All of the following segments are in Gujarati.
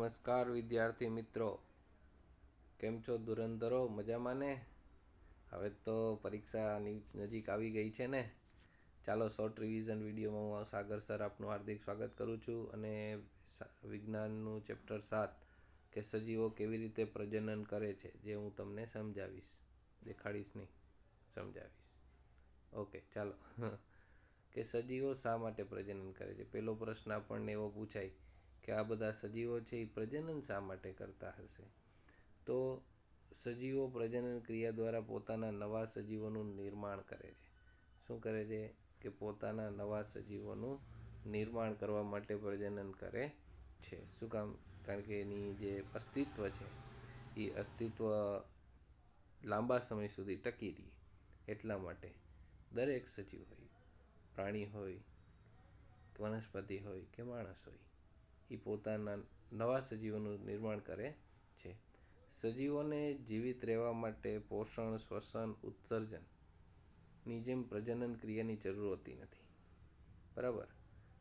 નમસ્કાર વિદ્યાર્થી મિત્રો. કેમ છો ધુરંધરો? મજામાં ને? હવે તો પરીક્ષાની નજીક આવી ગઈ છે ને. ચાલો શોર્ટ રિવિઝન વિડીયોમાં હું સાગર સર આપનું હાર્દિક સ્વાગત કરું છું અને વિજ્ઞાનનું ચેપ્ટર સાત કે સજીવો કેવી રીતે પ્રજનન કરે છે જે હું તમને સમજાવીશ. દેખાડીશ નહીં, સમજાવીશ. ઓકે, ચાલો. કે સજીવો શા માટે પ્રજનન કરે છે? પહેલો પ્રશ્ન આપણને એવો પૂછાય કે આ બધા સજીવો છે એ પ્રજનન શા માટે કરતા હશે? તો સજીવો પ્રજનન ક્રિયા દ્વારા પોતાના નવા સજીવોનું નિર્માણ કરે છે. શું કરે છે? કે પોતાના નવા સજીવોનું નિર્માણ કરવા માટે પ્રજનન કરે છે. શું કામ? કારણ કે એની જે અસ્તિત્વ છે, એ અસ્તિત્વ લાંબા સમય સુધી ટકી રહે. એટલા માટે દરેક સજીવ હોય, પ્રાણી હોય, વનસ્પતિ હોય કે માણસ હોય એ પોતાના નવા સજીવોનું નિર્માણ કરે છે. સજીવોને જીવિત રહેવા માટે પોષણ, શ્વસન ઉત્સર્જનની જેમ પ્રજનન ક્રિયાની જરૂર હોતી નથી. બરાબર?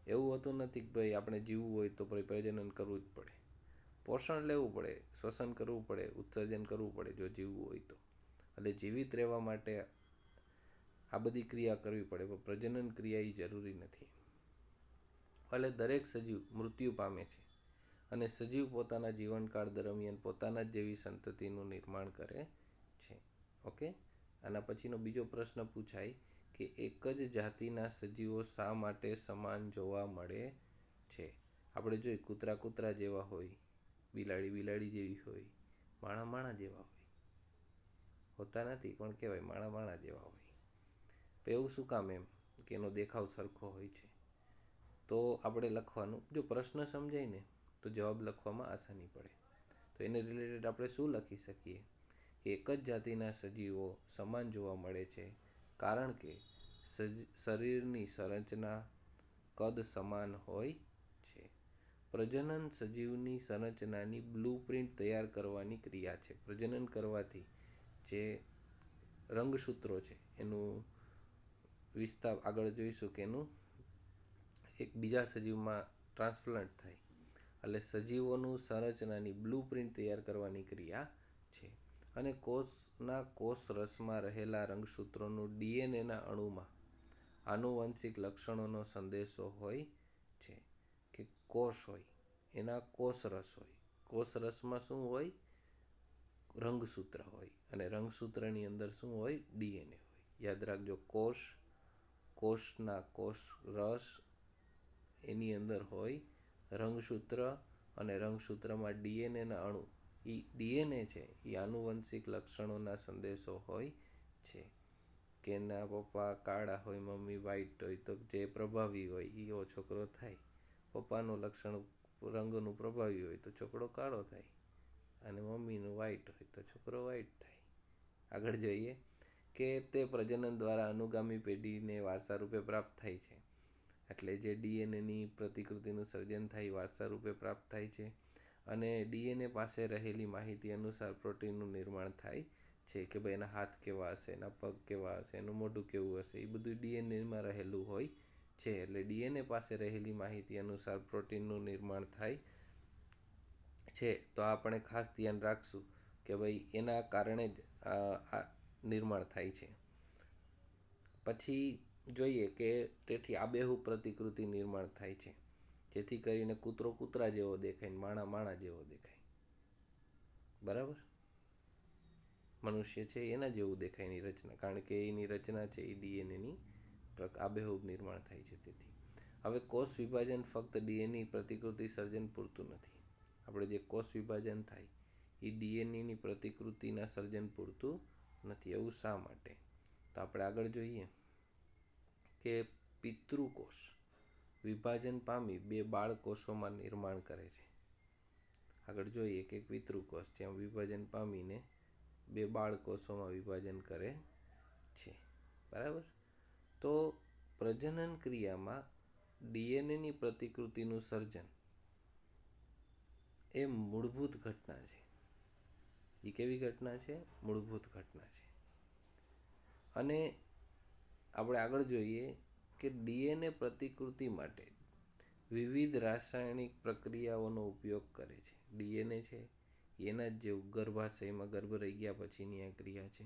એવું હોતું નથી કે ભાઈ આપણે જીવવું હોય તો ભાઈ પ્રજનન કરવું જ પડે. પોષણ લેવું પડે, શ્વસન કરવું પડે, ઉત્સર્જન કરવું પડે જો જીવવું હોય તો. એટલે જીવિત રહેવા માટે આ બધી ક્રિયા કરવી પડે, પણ પ્રજનન ક્રિયા એ જરૂરી નથી. એટલે દરેક સજીવ મૃત્યુ પામે છે અને સજીવ પોતાના જીવનકાળ દરમિયાન પોતાના જ જેવી સંતતિનું નિર્માણ કરે છે. ઓકે? આના પછીનો બીજો પ્રશ્ન પૂછાય કે એક જ જાતિના સજીવો શા માટે સમાન જોવા મળે છે? આપણે જોઈએ કૂતરા કૂતરા જેવા હોય બિલાડી બિલાડી જેવી હોય માણા માણા જેવા હોય. હોતા નથી, પણ કહેવાય માણા માણા જેવા હોય. તો એવું શું કામ એમ? કે એનો દેખાવ સરખો હોય છે. તો આપણે લખવાનું. જો પ્રશ્ન સમજાય ને, તો જવાબ લખવામાં આસાની પડે. તો એને રિલેટેડ આપણે શું લખી શકીએ? કે એક જ જાતિના સજીવો સમાન જોવા મળે છે. કારણ કે શરીરની સંરચના કદ સમાન હોય છે. પ્રજનન સજીવની સંરચનાની બ્લુપ્રિન્ટ તૈયાર કરવાની ક્રિયા છે. પ્રજનન કરવાથી જે રંગસૂત્રો છે, એનું વિસ્તાર આગળ જોઈશું કે એનું એક બીજા સજીવમાં ટ્રાન્સપ્લાન્ટ થાય એટલે સજીવોનું સંરચનાની બ્લુપ્રિન્ટ તૈયાર કરવાની ક્રિયા છે. અને કોષના કોષ રસમાં રહેલા રંગસૂત્રોનું ડીએનએના અણુમાં આનુવંશિક લક્ષણોનો સંદેશો હોય છે કે કોષ હોય, એના કોષ રસ હોય. કોષ રસમાં શું હોય? રંગસૂત્ર હોય અને રંગસૂત્રની અંદર શું હોય? ડીએનએ હોય. યાદ રાખજો, કોષ, કોષના કોષ રસ એની અંદર હોય રંગસૂત્ર અને રંગસૂત્રમાં ડીએનએના અણુ. એ ડીએનએ છે. એ આનુવંશિક લક્ષણોના સંદેશો હોય છે. કે એના પપ્પા કાળા હોય, મમ્મી વ્હાઈટ હોય, તો જે પ્રભાવી હોય એ એવો છોકરો થાય. પપ્પાનું લક્ષણ રંગનું પ્રભાવી હોય, તો છોકરો કાળો થાય. અને મમ્મીનું વ્હાઈટ હોય, તો છોકરો વ્હાઈટ થાય. આગળ જોઈએ. કે તે પ્રજનન દ્વારા અનુગામી પેઢીને વારસા રૂપે પ્રાપ્ત થાય છે. એટલે જે ડીએનએની પ્રતિકૃતિનું સર્જન થાય, વારસા રૂપે પ્રાપ્ત થાય છે અને ડીએનએ પાસે રહેલી માહિતી અનુસાર પ્રોટીનનું નિર્માણ થાય છે કે ભાઈ એના હાથ કેવા હશે, એના પગ કેવા હશે, એનું મોઢું કેવું હશે, એ બધું ડીએનએમાં રહેલું હોય છે. એટલે ડીએનએ પાસે રહેલી માહિતી અનુસાર પ્રોટીનનું નિર્માણ થાય છે. તો આપણે ખાસ ધ્યાન રાખશું કે ભાઈ એના કારણે જ આ નિર્માણ થાય છે. પછી જોઈએ કે તેથી આબેહૂબ પ્રતિકૃતિ નિર્માણ થાય છે. જેથી કરીને કૂતરો કૂતરા જેવો દેખાય માણા માણા જેવો દેખાય. બરાબર? મનુષ્ય છે એના જેવું દેખાય એની રચના. કારણ કે એની રચના છે, એ ડીએનએની આબેહૂબ નિર્માણ થાય છે તેથી. હવે કોષ વિભાજન ફક્ત ડીએનએ પ્રતિકૃતિ સર્જન પૂરતું નથી. આપણે જે કોષ વિભાજન થાય, એ ડીએનએની પ્રતિકૃતિના સર્જન પૂરતું નથી. એવું શા માટે? તો આપણે આગળ જોઈએ. કે પિતૃકોષ, વિભાજન પામી બે બાળકોષોમાં નિર્માણ કરે છે. આગળ જોઈએ કે પિતૃકોષ જ્યાં વિભાજન પામીને બે બાળકોષોમાં વિભાજન કરે છે. બરાબર? તો પ્રજનન ક્રિયામાં ડીએનએની પ્રતિકૃતિનું સર્જન એ મૂળભૂત ઘટના છે. એ કેવી ઘટના છે? મૂળભૂત ઘટના છે. અને આપણે આગળ જોઈએ કે ડીએનએ પ્રતિકૃતિ માટે વિવિધ રાસાયણિક પ્રક્રિયાઓનો ઉપયોગ કરે છે. ડીએનએ છે, એના જ જેવું ગર્ભાશયમાં ગર્ભ રહી ગયા પછીની આ ક્રિયા છે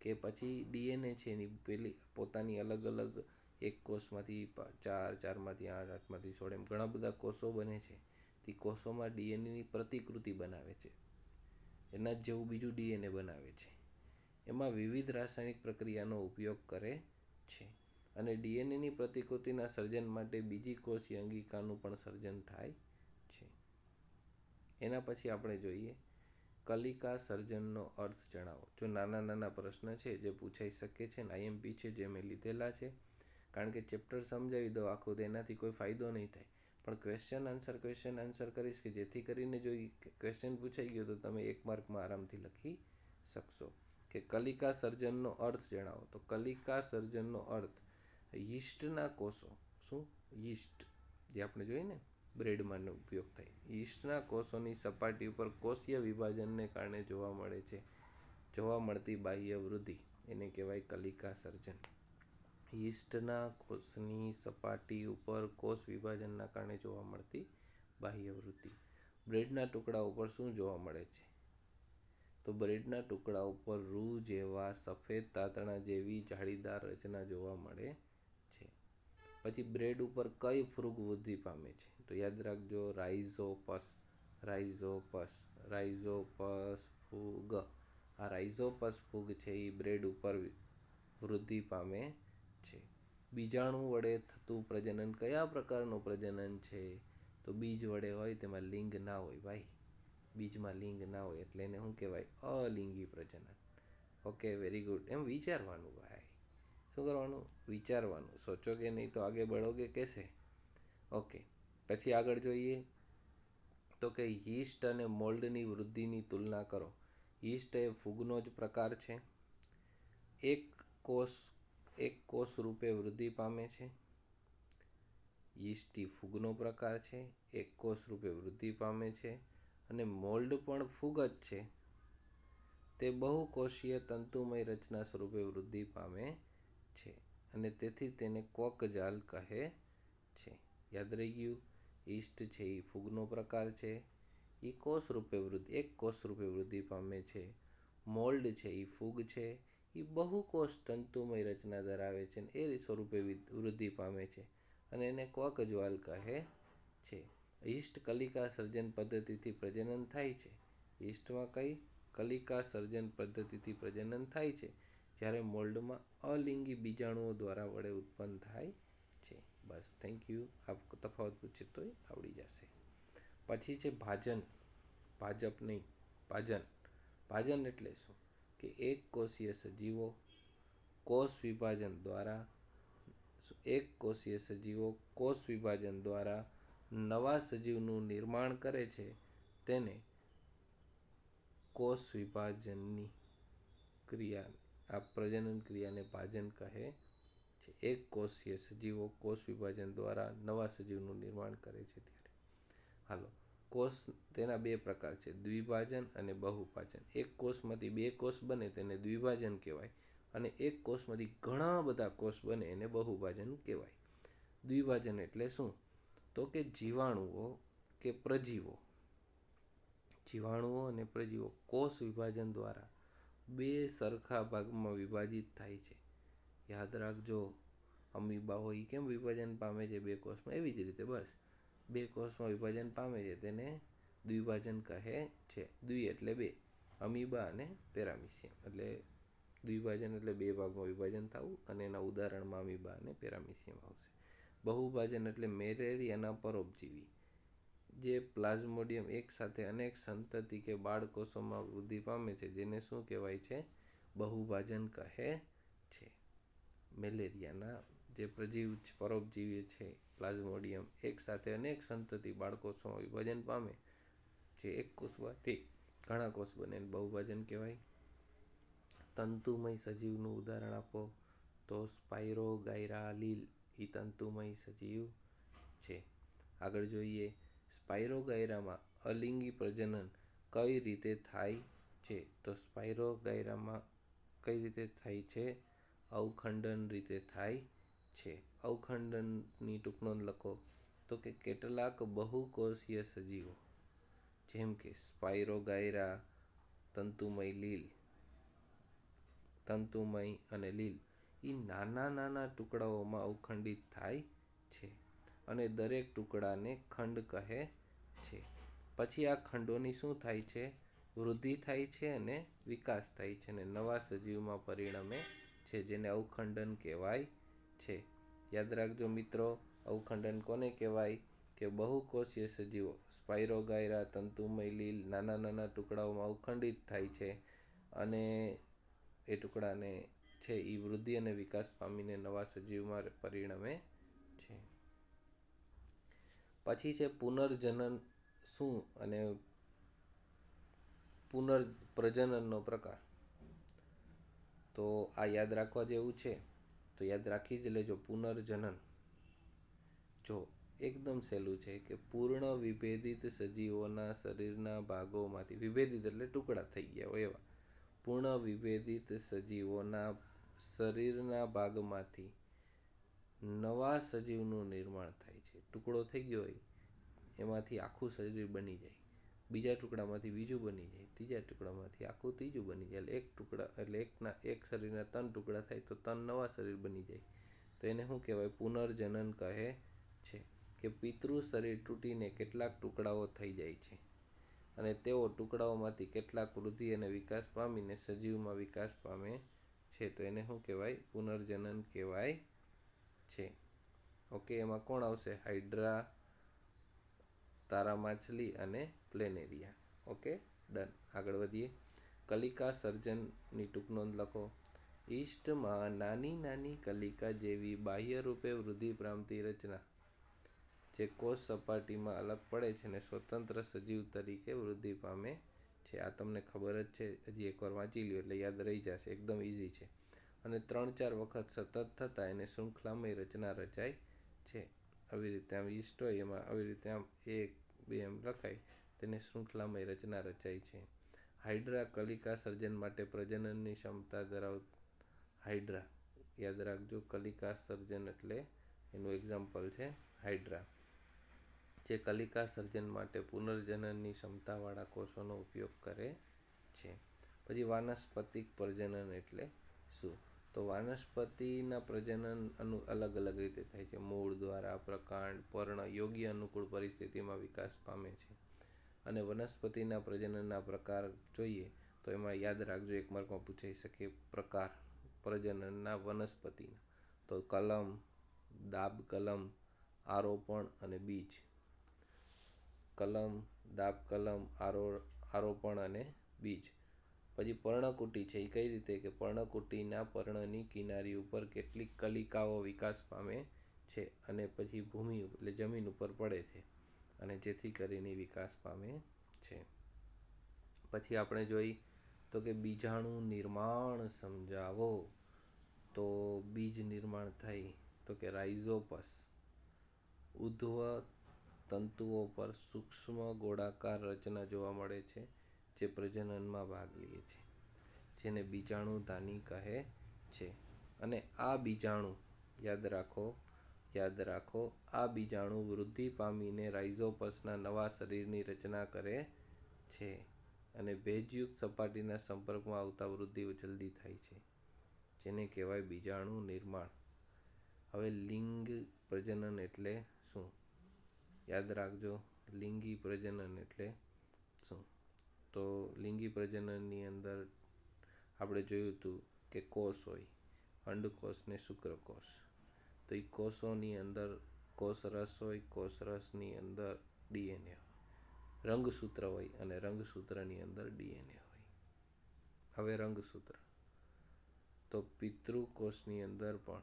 કે પછી ડીએનએ છે એની પેલી પોતાની અલગ અલગ એક કોષમાંથી ચાર, ચારમાંથી આઠ, આઠમાંથી સોળ, એમ ઘણા બધા કોષો બને છે. તે કોષોમાં ડીએનએની પ્રતિકૃતિ બનાવે છે. એના જેવું બીજું ડીએનએ બનાવે છે. એમાં વિવિધ રાસાયણિક પ્રક્રિયાનો ઉપયોગ કરે છે. અને ડીએનએની પ્રતિકૃતિના સર્જન માટે બીજી કોષીય અંગિકાનું પણ સર્જન થાય છે. એના પછી આપણે જોઈએ, કલિકા સર્જનનો અર્થ જણાવો. જો નાના નાના પ્રશ્ન છે જે પૂછાઈ શકે છે ને આઈએમપી છે જે મેં લીધેલા છે, કારણ કે ચેપ્ટર સમજાવી દો આખું તેનાથી કોઈ ફાયદો નહીં થાય. પણ ક્વેશ્ચન આન્સર ક્વેશ્ચન આન્સર કરીશ કે જેથી કરીને જો ક્વેશ્ચન પૂછાઈ ગયો તો તમે એક માર્કમાં આરામથી લખી શકશો. કે કલિકા સર્જનનો અર્થ જણાવો. તો કલિકા સર્જનનો અર્થ યીસ્ટના કોષો. શું? યીસ્ટ જે આપણે જોઈએ ને બ્રેડમાં ઉપયોગ થાય. યીસ્ટના કોષોની સપાટી ઉપર કોષીય વિભાજનને કારણે જોવા મળે છે. જોવા મળતી બાહ્ય વૃદ્ધિ, એને કહેવાય કલિકા સર્જન. યીસ્ટના કોષની સપાટી ઉપર કોષ વિભાજનના કારણે જોવા મળતી બાહ્ય વૃદ્ધિ. બ્રેડના ટુકડા ઉપર શું જોવા મળે છે? તો બ્રેડના ટુકડા ઉપર રૂ જેવા સફેદ તાતણા જેવી જાળીદાર રચના જોવા મળે છે. પછી બ્રેડ ઉપર કઈ ફૂગ વૃદ્ધિ પામે છે? તો યાદ રાખજો, રાઇઝોપસ રાઇઝોપસ રાઇઝોપસ ફૂગ. આ રાઇઝોપસ ફૂગ છે એ બ્રેડ ઉપર વૃદ્ધિ પામે છે. બીજાણુ વડે થતું પ્રજનન કયા પ્રકારનું પ્રજનન છે? તો બીજ વડે હોય તેમાં લિંગ ના હોય ભાઈ. બીજમાં લિંગ ના હોય એટલે એને શું કહેવાય? અલિંગી પ્રજનન. ઓકે વેરી ગુડ એમ વિચારવાનું ભાઈ. શું કરવાનું? વિચારવાનું. સોચો કે નહીં તો આગે કે કહેશે ઓકે પછી આગળ જોઈએ. તો કે યીસ્ટ અને મોલ્ડની વૃદ્ધિની તુલના કરો. યીસ્ટ એ ફૂગનો જ પ્રકાર છે. એક કોષ એક કોષ રૂપે વૃદ્ધિ પામે છે. યીસ્ટી ફૂગનો પ્રકાર છે. એક કોષ રૂપે વૃદ્ધિ પામે છે. અને મોલ્ડ પણ ફૂગ જ છે. તે બહુકોષીય તંતુમય રચના સ્વરૂપે વૃદ્ધિ પામે છે અને તેથી તેને કોકજાલ કહે છે. યાદ રહી ગયું? ઈસ્ટ છે એ ફૂગનો પ્રકાર છે. એ કોષ રૂપે વૃદ્ધિ, એક કોષ રૂપે વૃદ્ધિ પામે છે. મોલ્ડ છે એ ફૂગ છે. એ બહુકોષ તંતુમય રચના ધરાવે છે અને એ સ્વરૂપે વૃદ્ધિ પામે છે અને એને કોકજ્વાલ કહે છે. ઈસ્ટ કલિકા સર્જન પદ્ધતિથી પ્રજનન થાય છે. ઈષ્ટમાં કઈ કલિકા સર્જન પદ્ધતિથી પ્રજનન થાય છે? જ્યારે મોલ્ડમાં અલિંગી બીજાણુઓ દ્વારા વડે ઉત્પન્ન થાય છે. બસ થેન્ક યુ આ તફાવત પૂછે તોય આવડી જશે. પછી છે ભાજન. ભાજપ નહીં ભાજન ભાજન એટલે શું? કે એક કોષીય સજીવો કોષ વિભાજન દ્વારા, એક કોષીય સજીવો કોષ વિભાજન દ્વારા નવા સજીવનું નિર્માણ કરે છે તેને કોષ વિભાજનની ક્રિયા, આ પ્રજનન ક્રિયાને ભાજન કહે છે. એક કોષીય સજીવો કોષ વિભાજન દ્વારા નવા સજીવનું નિર્માણ કરે છે ત્યારે. હાલો, કોષ તેના બે પ્રકાર છે, દ્વિભાજન અને બહુભાજન. એક કોષમાંથી બે કોષ બને તેને દ્વિભાજન કહેવાય અને એક કોષમાંથી ઘણા બધા કોષ બને એને બહુભાજન કહેવાય. દ્વિભાજન એટલે શું? તો કે જીવાણુઓ કે પ્રજીવો. જીવાણુઓ અને પ્રજીવો કોષ વિભાજન દ્વારા બે સરખા ભાગમાં વિભાજિત થાય છે. યાદ રાખજો, અમીબા હોય કેમ વિભાજન પામે છે બે કોષમાં? એવી જ રીતે બસ. બે કોષમાં વિભાજન પામે છે તેને દ્વિભાજન કહે છે. દ્વિ એટલે બે. અમીબા અને પેરામિસિયમ. એટલે દ્વિભાજન એટલે બે ભાગમાં વિભાજન થવું અને એના ઉદાહરણમાં અમીબા અને પેરામિસિયમ આવશે. બહુભાજન એટલે મેલેરિયાના પરોપજીવી, જે પ્લાઝ્મોડિયમ એક સાથે અનેક સંતતિ કે બાળકોષોમાં વૃદ્ધિ પામે છે, જેને શું કહેવાય છે? બહુભાજન કહે છે. મેલેરિયાના જે પ્રજીવ પરોપજીવી છે, પ્લાઝ્મોડિયમ એક સાથે અનેક સંતતિ બાળકોષોમાં વિભાજન પામે જે એક કોષમાંથી ઘણા કોષ બને બહુભાજન કહેવાય. તંતુમય સજીવનું ઉદાહરણ આપો તો સ્પાયરો ગાયરા લીલ એ તંતુમય સજીવ છે. આગળ જોઈએ સ્પાઇરોગાયરામાં અલિંગી પ્રજનન કઈ રીતે થાય છે? તો સ્પાઇરોગાયરામાં કઈ રીતે થાય છે? અવખંડન રીતે થાય છે. અવખંડનની ટૂંકનોંધ લખો. તો કે કેટલાક બહુકોષીય સજીવો, જેમ કે સ્પાઇરોગાયરા તંતુમય લીલ, તંતુમય અને લીલ એ નાના નાના ટુકડાઓમાં અવખંડિત થાય છે અને દરેક ટુકડાને ખંડ કહે છે. પછી આ ખંડોની શું થાય છે? વૃદ્ધિ થાય છે અને વિકાસ થાય છે અને નવા સજીવમાં પરિણમે છે, જેને અવખંડન કહેવાય છે. યાદ રાખજો મિત્રો, અવખંડન કોને કહેવાય? કે બહુકોષીય સજીવો સ્પાઇરોગાયરા તંતુમયલી નાના નાના ટુકડાઓમાં અવખંડિત થાય છે અને એ ટુકડાને છે. એ વૃદ્ધિ અને વિકાસ પામીને નવા સજીવમાં પરિણમે છે. પછી છે પુનર્જનન શું અને પુનર્પ્રજનનનો પ્રકાર? તો આ યાદ રાખવા જેવું છે. તો યાદ રાખી જ લેજો પુનર્જનન. જો એકદમ સહેલું છે કે પૂર્ણ વિભેદિત સજીવોના શરીરના ભાગોમાંથી, વિભેદિત એટલે ટુકડા થઈ ગયા હોય એવા. પૂર્ણ વિભેદિત સજીવોના શરીરના ભાગમાંથી નવા સજીવનું નિર્માણ થાય છે. ટુકડો થઈ ગયો હોય, એમાંથી આખું શરીર બની જાય. બીજા ટુકડામાંથી બીજું બની જાય. ત્રીજા ટુકડામાંથી આખું ત્રીજું બની જાય. એક ટુકડા, એટલે એકના, એક શરીરના ત્રણ ટુકડા થાય તો ત્રણ નવા શરીર બની જાય. તો એને શું કહેવાય? પુનર્જનન કહે છે કે પિતૃ શરીર તૂટીને કેટલાક ટુકડાઓ થઈ જાય છે. અને તેઓ ટુકડાઓમાંથી કેટલાક વૃદ્ધિ અને વિકાસ પામીને સજીવમાં વિકાસ પામે છે. તો એને શું કહેવાય? પુનર્જનન કહેવાય છે. ઓકે, એમાં કોણ આવશે? હાઇડ્રા તારા માછલી અને પ્લેનેરિયા. Okay, done. આગળ વધીએ. કલિકા સર્જનની ટૂંક નોંધ લખો. ઈસ્ટમાં નાની નાની કલિકા જેવી બાહ્ય રૂપે વૃદ્ધિ પામતી રચના. જે કોષ સપાટીમાં અલગ પડે છે અને સ્વતંત્ર સજીવ તરીકે વૃદ્ધિ પામે છે. આ તમને ખબર જ છે, હજી એકવાર વાંચી લ્યો એટલે યાદ રહી જશે. એકદમ ઇઝી છે. અને ત્રણ ચાર વખત સતત થતાં એને શૃંખલામય રચના રચાય છે. આવી રીતે આમ ઈસ્ટ હોય, એમાં આવી રીતે આમ એક, બે એમ લખાય, તેને શૃંખલામય રચના રચાય છે. હાઇડ્રા કલિકા સર્જન માટે પ્રજનનની ક્ષમતા ધરાવ, હાઇડ્રા. યાદ રાખજો, કલિકા સર્જન એટલે એનું એક્ઝામ્પલ છે, હાઇડ્રા. જે કલિકા સર્જન માટે પુનર્જનનની ક્ષમતાવાળા કોષોનો ઉપયોગ કરે છે. પછી વાનસ્પતિક પ્રજનન એટલે શું? તો વાનસ્પતિના પ્રજનન અનુ અલગ અલગ રીતે થાય છે. મૂળ દ્વારા પ્રકાંડ, પર્ણ, યોગ્ય અનુકૂળ પરિસ્થિતિમાં વિકાસ પામે છે. અને વનસ્પતિના પ્રજનનના પ્રકાર જોઈએ તો એમાં યાદ રાખજો, એક માર્કમાં પૂછાઈ શકે, પ્રકાર પ્રજનનના વનસ્પતિના. તો કલમ, દાબ કલમ, આરોપણ અને બીજ. કલમ, દાબ કલમ, આરો, આરોપણ અને બીજ. પછી પર્ણકુટી છે. એ કઈ રીતે કે પર્ણકુટીના પર્ણની કિનારી ઉપર કેટલીક કલિકાઓ વિકાસ પામે છે અને પછી ભૂમિ એટલે જમીન ઉપર પડે છે અને જેથી કરીને વિકાસ પામે છે. પછી આપણે જોઈ તો કે બીજાણું નિર્માણ સમજાવો. તો બીજ નિર્માણ થઈ તો કે રાઇઝોપસ. ઉધ્વ તંતુઓ પર સૂક્ષ્મ ગોળાકાર રચના જોવા મળે છે, જે પ્રજનનમાં ભાગ લે છે, જેને બીજાણુ ધાની કહે છે. અને આ બીજાણુ, યાદ રાખો યાદ રાખો, આ બીજાણુ વૃદ્ધિ પામીને રાઇઝોપસના નવા શરીરની રચના કરે છે અને ભેજયુક્ત સપાટીના સંપર્કમાં આવતા વૃદ્ધિ જલ્દી થાય છે, જેને કહેવાય બીજાણુ નિર્માણ. હવે લિંગ પ્રજનન એટલે શું? યાદ રાખજો, લિંગી પ્રજનન એટલે શું? તો લિંગી પ્રજનનની અંદર આપણે જોયું હતું કે કોષ હોય, અંડકોષ ને શુક્રકોષ. તો એ કોષોની અંદર કોષરસ હોય, કોષરસની અંદર ડીએનએ હોય. રંગસૂત્ર હોય અને રંગસૂત્રની અંદર ડીએનએ હોય. હવે રંગસૂત્ર. તો પિતૃકોષની અંદર પણ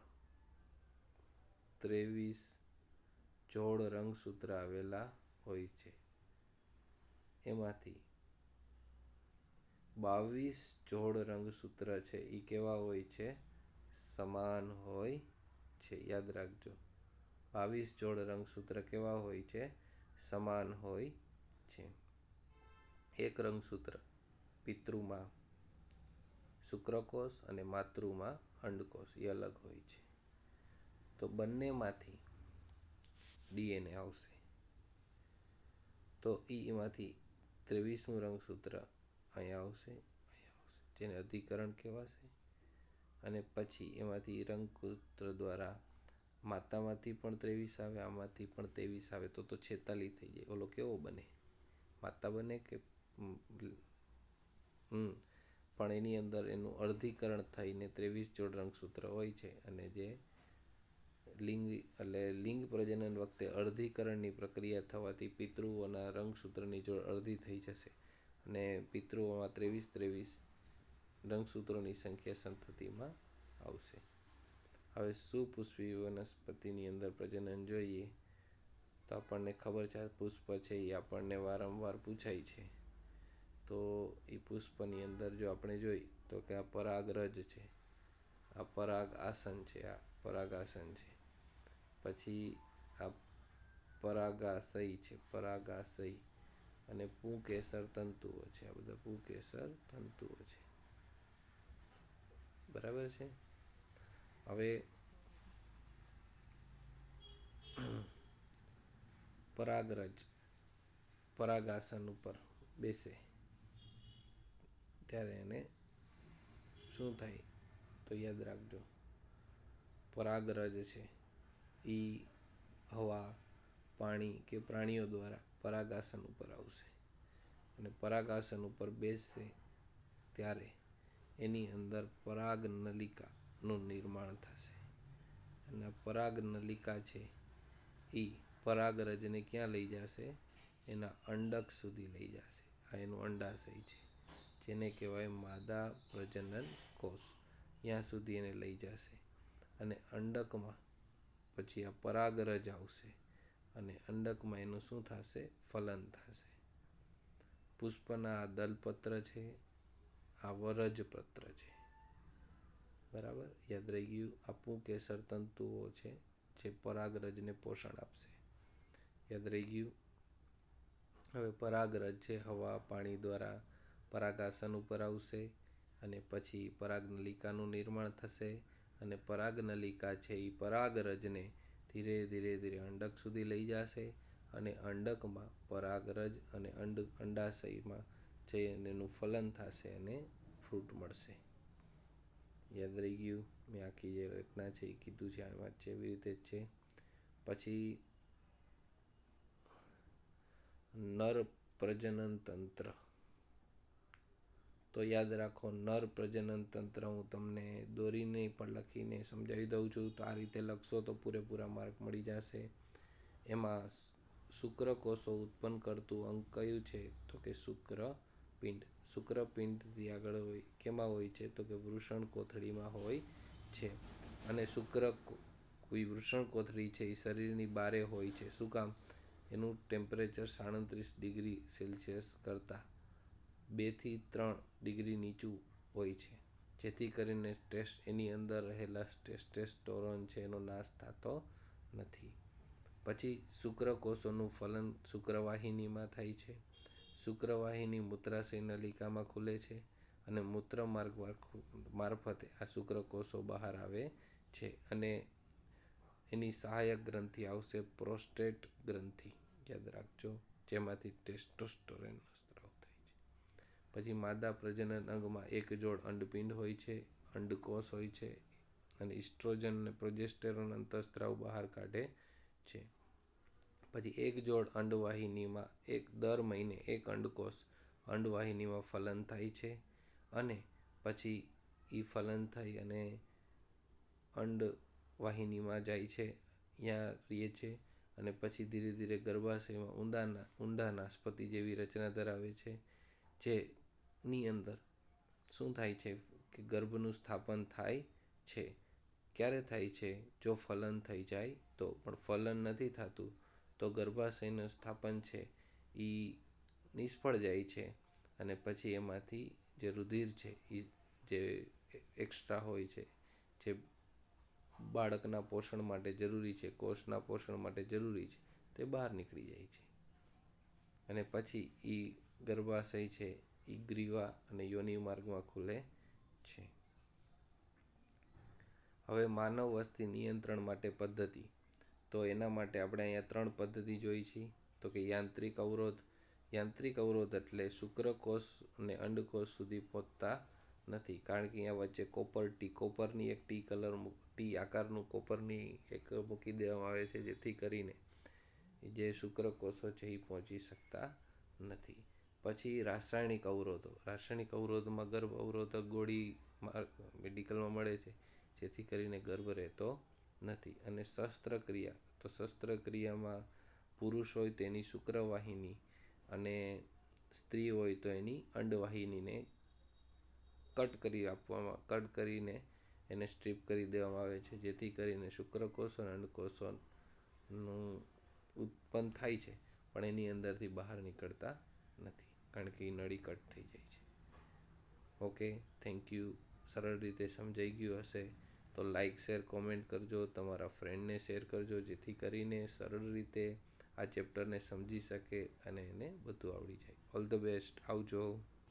ત્રેવીસ જોડ રંગસૂત્ર આવેલા હોય છે. એમાંથી બાવીસ જોડ રંગસૂત્ર છે એ કેવા હોય છે? સમાન હોય છે, યાદ રાખજો. બાવીસ જોડ રંગસૂત્ર કેવા હોય છે? સમાન હોય છે. એક રંગસૂત્ર પિતૃમાં શુક્રકોષ અને માતૃમાં અંડકોષ એ અલગ હોય છે. તો બંનેમાંથી ડીએનએ આવશે. તો એ એમાંથી ત્રેવીસમું રંગસૂત્ર અહીંયા આવશે અહીંયા આવશે. જેને અધિકરણ કહેવાશે. અને પછી એમાંથી રંગસૂત્ર દ્વારા માતામાંથી પણ ત્રેવીસ આવે, આમાંથી પણ ત્રેવીસ આવે, તો તો છેતાલીસ થઈ જાય. ઓલો કેવો બને? માતા બને કે હમ, પણ એની અંદર એનું અર્ધીકરણ થઈને ત્રેવીસ જોડ રંગસૂત્ર હોય છે. અને જે લિંગ એટલે લિંગ પ્રજનન વખતે અર્ધીકરણની પ્રક્રિયા થવાથી પિતૃઓના રંગસૂત્રની જોડ અડધી થઈ જશે અને પિતૃઓમાં ત્રેવીસ ત્રેવીસ રંગસૂત્રોની સંખ્યા સંતતિમાં આવશે. હવે સુપુષ્પી વનસ્પતિની અંદર પ્રજનન જોઈએ? તો આપણને ખબર છે પુષ્પ છે એ આપણને વારંવાર પૂછાય છે. તો એ પુષ્પની અંદર જો આપણે જોઈ, તો કે આ પરાગરજ છે. આ પરાગ આસન છે, આ પરાગાસન છે. પછી આ પરાગાશય છે, પરાગાશય અને પૂકેસર તંતુઓ છે, આ બધા પુંકેસર તંતુઓ છે. બરાબર છે? હવે પરાગરજ, પરાગાસન ઉપર બેસે. ત્યારે એને શું થાય? તો યાદ રાખજો. પરાગરજ છે. એ હવા, પાણી કે પ્રાણીઓ દ્વારા પરાગાસન ઉપર આવશે. અને પરાગાસન ઉપર બેસશે ત્યારે એની અંદર પરાગ નલિકાનું નિર્માણ થશે. અને પરાગ નલિકા છે એ પરાગરજને ક્યાં લઈ જશે? એના અંડક સુધી લઈ જશે. આ એનું અંડાશય છે, જેને કહેવાય માદા પ્રજનન કોષ. ત્યાં સુધી એને લઈ જશે. અને અંડકમાં પછી આ પરાગરજ આવશે અને અંડકમાં એનું શું થશે? ફલન થશે. પુષ્પના આ દલપત્ર છે, આ વરજપત્ર છે. બરાબર? યાદ રહી ગયું? આપું કેસર તંતુઓ છે, જે પરાગરજને પોષણ આપશે. યાદ રહી ગયું? હવે પરાગરજ છે, હવા, પાણી દ્વારા પરાગાસન ઉપર આવશે અને પછી પરાગનલિકાનું નિર્માણ થશે. અને પરાગનલિકા છે એ પરાગરજને ધીરે ધીરે ધીરે અંડક સુધી લઈ જશે અને અંડકમાં પરાગરજ અને અંડ અંડાશયમાં જઈ અને એનું ફલન થશે અને ફ્રૂટ મળશે. યાદ રહી ગયું? મેં આખી જે રચના છે એ કીધું છે આમાં છે એવી રીતે જ છે. પછી નર પ્રજનન તંત્ર. તો યાદ રાખો, નર પ્રજનન તંત્ર હું તમને દોરીને પણ લખીને સમજાવી દઉં છું. તો આ રીતે લખશો તો પૂરેપૂરા માર્ક મળી જશે. એમાં શુક્રકોષો ઉત્પન્ન કરતું અંક કયું છે? તો કે શુક્રપિંડ શુક્રપિંડથી આગળ હોય, કેમાં હોય છે? તો કે વૃષણ કોથળીમાં હોય છે. અને શુક્ર કોઈ વૃષણ કોથળી છે એ શરીરની બારે હોય છે. શું કામ? એનું ટેમ્પરેચર સાડત્રીસ ડિગ્રી સેલ્સિયસ કરતાં. બેથી ત્રણ ડિગ્રી નીચું હોય છે. જેથી કરીને ટેસ્ટ એની અંદર રહેલા ટેસ્ટેસ્ટોરોન છે એનો નાશ થતો નથી. પછી શુક્રકોષોનું ફલન શુક્રવાહિનીમાં થાય છે. શુક્રવાહિની મૂત્રાશય નલિકામાં ખુલે છે અને મૂત્ર માર્ગ મારફતે આ શુક્રકોષો બહાર આવે છે અને એની સહાયક ગ્રંથિ આવશે પ્રોસ્ટેટ ગ્રંથિ. યાદ રાખજો. જેમાંથી ટેસ્ટોસ્ટોરેન પછી માદા પ્રજનન અંગમાં એક જોડ અંડપિંડ હોય છે, અંડકોષ હોય છે અને ઇસ્ટ્રોજન અને પ્રોજેસ્ટેરોન અંતઃસ્ત્રાવ બહાર કાઢે છે. પછી એક જોડ અંડવાહિનીમાં એક દર મહિને એક અંડકોષ અંડવાહિનીમાં ફલન થાય છે અને પછી એ ફલન થઈ અને અંડવાહિનીમાં જાય છે ત્યાં રહે છે અને પછી ધીરે ધીરે ગર્ભાશયમાં ઊંડાના ઊંડા નાસ્પતિ જેવી રચના ધરાવે છે જેની અંદર શું થાય છે કે ગર્ભનું સ્થાપન થાય છે? ક્યારે થાય છે? જો ફલન થઈ જાય તો. પણ ફલન નથી થતું તો ગર્ભાશયનું સ્થાપન છે એ નિષ્ફળ જાય છે અને પછી એમાંથી જે રુધિર છે એ જે એક્સ્ટ્રા હોય છે, જે બાળકના પોષણ માટે જરૂરી છે, કોષના પોષણ માટે જરૂરી છે, તે બહાર નીકળી જાય છે. અને પછી એ ગર્ભાશય છે એ અને યોનિ માર્ગમાં ખુલે છે. હવે માનવ વસ્તી નિયંત્રણ માટે પદ્ધતિ. તો એના માટે આપણે અહીંયા ત્રણ પદ્ધતિ જોઈ છે. તો કે યાંત્રિક અવરોધ. યાંત્રિક અવરોધ એટલે શુક્રકોષ અને અંડકોષ સુધી પહોંચતા નથી. કારણ કે અહીંયા વચ્ચે કોપર ટી, કોપરની એક ટી કલર ટી આકારનું કોપરની એક મૂકી દેવામાં આવે છે જેથી કરીને જે શુક્રકોષો છે એ પહોંચી શકતા નથી. પછી રાસાયણિક અવરોધો. રાસાયણિક અવરોધમાં ગર્ભ અવરોધક ગોળી મેડિકલમાં મળે છે, જેથી કરીને ગર્ભ રહેતો નથી. અને શસ્ત્રક્રિયા, તો શસ્ત્રક્રિયામાં પુરુષ હોય તેની શુક્રવાહિની અને સ્ત્રી હોય તો એની અંડવાહિનીને કટ કરી આપવામાં, કટ કરીને એને સ્ટ્રીપ કરી દેવામાં આવે છે, જેથી કરીને શુક્રકોષો અને અંડકોષોનું ઉત્પન્ન થાય છે, પણ એની અંદરથી બહાર નીકળતા નથી. કારણ કે એ નળી કટ થઈ જાય છે. ઓકે થેન્ક યુ સરળ રીતે સમજાઈ ગયું હશે. તો લાઈક શેર કોમેન્ટ કરજો. તમારા ફ્રેન્ડને શેર કરજો, જેથી કરીને સરળ રીતે આ ચેપ્ટરને સમજી શકે અને એને બધું આવડી જાય. ઓલ ધ બેસ્ટ આવજો.